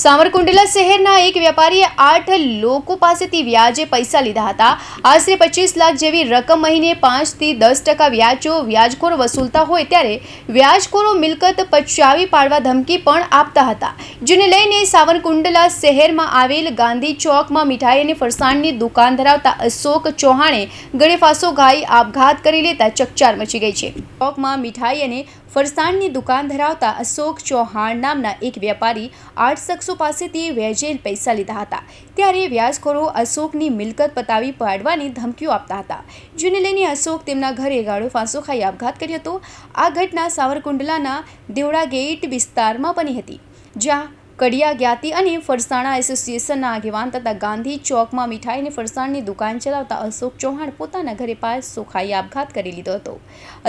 સાવરકુંડલા શહેરના એક વેપારીએ આઠ લોકો પાસેથી વ્યાજે પૈસા લીધા હતા. આશરે પચીસ લાખ જેવી રકમ મહિને પાંચથી દસ ટકા વ્યાજો વ્યાજખોર વસૂલતા હોય ત્યારે વ્યાજખોરો મિલકત પચાવી પાડવા ધમકી પણ આપતા હતા, જેને લઈને સાવરકુંડલા શહેરમાં આવેલ ગાંધી ચોકમાં મીઠાઈ અને ફરસાણની દુકાન ધરાવતા અશોક ચૌહાણે ગળેફાંસો ગાઈ આપઘાત કરી લેતા ચકચાર મચી ગઈ છે. ચોકમાં મીઠાઈ અને ફરસાણની દુકાન ધરાવતા અશોક ચૌહાણ નામના એક વેપારી આઠ શખ્સો પાસેથી વેજેલ પૈસા લીધા હતા. ત્યારે વ્યાજખોરો અશોકની મિલકત પતાવી પાડવાની ધમકીઓ આપતા હતા. જેને લઈને અશોક તેમના ઘરે ગાળો ફાંસો ખાઈ આપઘાત કર્યો હતો. આ ઘટના સાવરકુંડલાના દેવડા ગેટ વિસ્તારમાં બની હતી, જ્યાં કડિયા જ્ઞાતિ અને ફરસાણા એસોસિએશનના આગેવાન તથા ગાંધી ચોકમાં મીઠાઈ અને ફરસાણની દુકાન ચલાવતા અશોક ચૌહાણ પોતાના ઘરે પાસો સુખાઈ આપઘાત કરી લીધો હતો.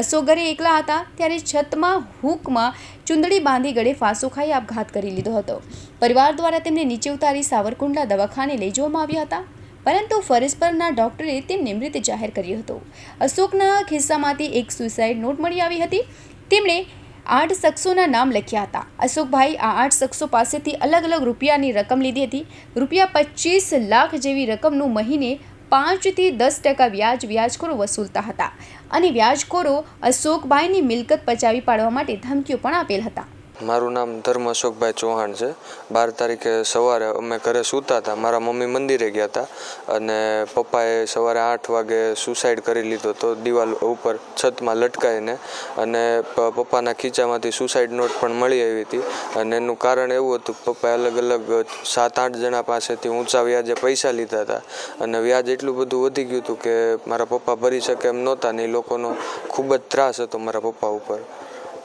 અશોક ઘરે એકલા હતા ત્યારે છતમાં હૂકમાં ચુંદડી બાંધી ગળે ફાંસો ખાઈ આપઘાત કરી લીધો હતો. પરિવાર દ્વારા તેમને નીચે ઉતારી સાવરકુંડલા દવાખાને લઈ જવામાં આવ્યા હતા, પરંતુ ફરજ પરના ડોક્ટરે તેમને મૃત જાહેર કર્યો હતો. અશોકના ખિસ્સામાંથી એક સુસાઇડ નોટ મળી આવી હતી. તેમણે આઠ શખ્સોના નામ લખ્યા હતા. અશોકભાઈ આ આઠ શખ્સો પાસેથી અલગ અલગ રૂપિયાની રકમ લીધી હતી. રૂપિયા પચીસ લાખ જેવી રકમનું મહિને પાંચથી દસ ટકા વ્યાજ વ્યાજખોરો વસૂલતા હતા. અને વ્યાજખોરો અશોકભાઈની મિલકત પચાવી પાડવા માટે ધમકીઓ પણ આપેલ હતા. મારું નામ ધર્મ અશોકભાઈ ચૌહાણ છે. બાર તારીખે સવારે અમે ઘરે સૂતા હતા. મારા મમ્મી મંદિરે ગયા હતા અને પપ્પાએ સવારે આઠ વાગે સુસાઇડ કરી લીધો હતો દિવાલ ઉપર છતમાં લટકાઈને અને પપ્પાના ખીચામાંથી સુસાઇડ નોટ પણ મળી આવી હતી. અને એનું કારણ એવું હતું પપ્પાએ અલગ અલગ સાત આઠ જણા પાસેથી ઊંચા વ્યાજે પૈસા લીધા હતા. અને વ્યાજ એટલું બધું વધી ગયું હતું કે મારા પપ્પા ભરી શકે એમ નહોતા ને એ લોકોનો ખૂબ જ ત્રાસ હતો મારા પપ્પા ઉપર.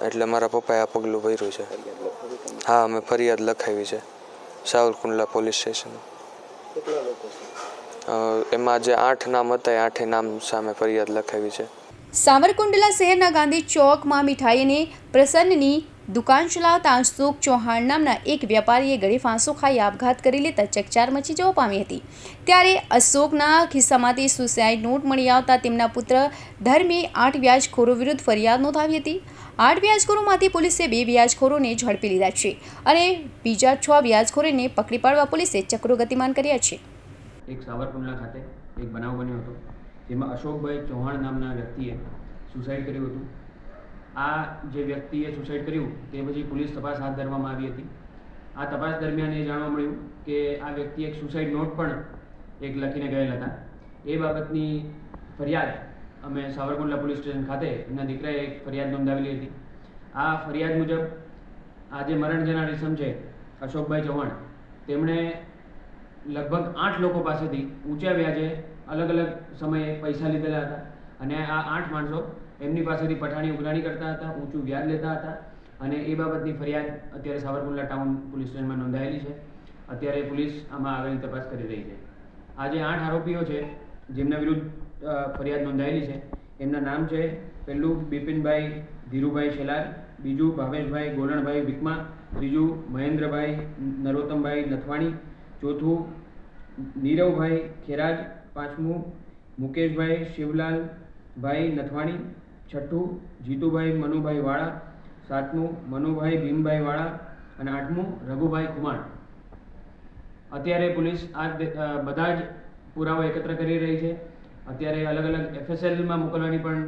એટલે મારા પપ્પાએ આ પગલું ભર્યું છે. હા, અમે ફરિયાદ લખાવી છે. Savarkundla police station. એમાં જે આઠ નામ હતા, એ આઠે નામ સામે ફરિયાદ લખાવી છે. સાવરકુંડલા શહેરના ગાંધી ચોકમાં મીઠાઈ અને પ્રસન્નની દુકાન ચલાવતા અશોક ચૌહાણ નામના એક વેપારીએ ગળે ફાંસો ખાઈ આપઘાત કરી લેતા ચકચાર મચી જવા પામી હતી. ત્યારે અશોકના ખિસ્સામાંથી સુસાઇડ નોટ મળી આવતા તેમના પુત્ર ધર્મે આઠ વ્યાજખોરો વિરુદ્ધ ફરિયાદ નોંધાવી હતી. આઠ વ્યાજખોરોમાંથી પોલીસે બે વ્યાજખોરોને ઝડપી લીધા છે અને બીજા છ વ્યાજખોરોને પકડી પાડવા પોલીસે ચક્રો ગતિમાન કર્યા છે. એક સાવરકુંડલા ખાતે એક બનાવ બન્યો હતો, જેમાં અશોકભાઈ ચૌહાણ નામના વ્યક્તિએ સુસાઇડ કર્યું હતું. આ જે વ્યક્તિએ સુસાઇડ કર્યું, તે પછી પોલીસ તપાસ હાથ ધરવામાં આવી હતી. આ તપાસ દરમિયાન એ જાણવા મળ્યું કે આ વ્યક્તિ એક સુસાઇડ નોટ પણ એક લખીને ગયેલ હતા. એ બાબતની ફરિયાદ અમે સાવરકુંડલા પોલીસ સ્ટેશન ખાતે એમના દીકરાએ એક ફરિયાદ નોંધાવેલી હતી. આ ફરિયાદ મુજબ આજે મરણ જનાર ઇસમ છે અશોકભાઈ ચૌહાણ તેમણે લગભગ આઠ લોકો પાસેથી ઊંચા વ્યાજે અલગ અલગ સમયે પૈસા લીધેલા હતા અને આ આઠ માણસો એમની પાસેથી પઠાણી ઉઘરાણી કરતા હતા, ઊંચું વ્યાજ લેતા હતા અને એ બાબતની ફરિયાદ અત્યારે સાવરકુંડલા ટાઉન પોલીસ સ્ટેશનમાં નોંધાયેલી છે. અત્યારે પોલીસ આમાં આગળની તપાસ કરી રહી છે. આજે આઠ આરોપીઓ છે. જેમના વિરુદ્ધ ફરિયાદ નોંધાયેલી છે. એમના નામ છે પહેલું બિપિનભાઈ, ધીરુભાઈ શેલાર, બીજું ભાવેશભાઈ ગોરણભાઈ વિકમા ત્રીજું મહેન્દ્રભાઈ નરોત્તમભાઈ નથવાણી ચોથું નીરવભાઈ ખેરાજ, પાંચમું મુકેશભાઈ શિવલાલ ભાઈ નથવાણી છઠ્ઠું જીતુભાઈ મનુભાઈ વાળા, સાતમું મનુભાઈ ભીમભાઈ વાળા અને આઠમું રઘુભાઈ કુમાર અત્યારે પોલીસ આ બધા જ પુરાવા એકત્ર કરી રહી છે. અત્યારે અલગ અલગ એફએસએલમાં મોકલવાની પણ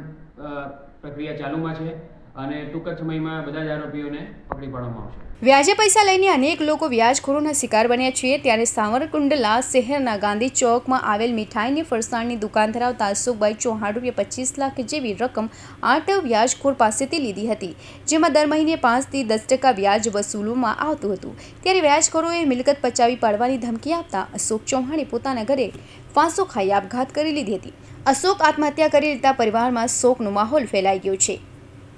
પ્રક્રિયા ચાલુમાં છે. અને ટૂંક જ સમયમાં બધા જ આરોપીઓને પકડી પાડવામાં આવશે. વ્યાજે પૈસા લઈને અનેક લોકો વ્યાજખોરોના શિકાર બન્યા છે ત્યારે સાવરકુંડલા શહેરના ગાંધી ચોકમાં આવેલ મીઠાઈની ફરસાણની દુકાન ધરાવતા અશોકભાઈ ચૌહાણ રૂપિયા પચીસ લાખ જેવી રકમ આઠ વ્યાજખોર પાસેથી લીધી હતી, જેમાં દર મહિને પાંચથી દસ ટકા વ્યાજ વસૂલવામાં આવતું હતું. ત્યારે વ્યાજખોરોએ મિલકત પચાવી પાડવાની ધમકી આપતા અશોક ચૌહાણે પોતાના ઘરે ફાંસો ખાઈ આપઘાત કરી લીધી હતી. અશોક આત્મહત્યા કરી લેતા પરિવારમાં શોકનો માહોલ ફેલાઈ ગયો છે.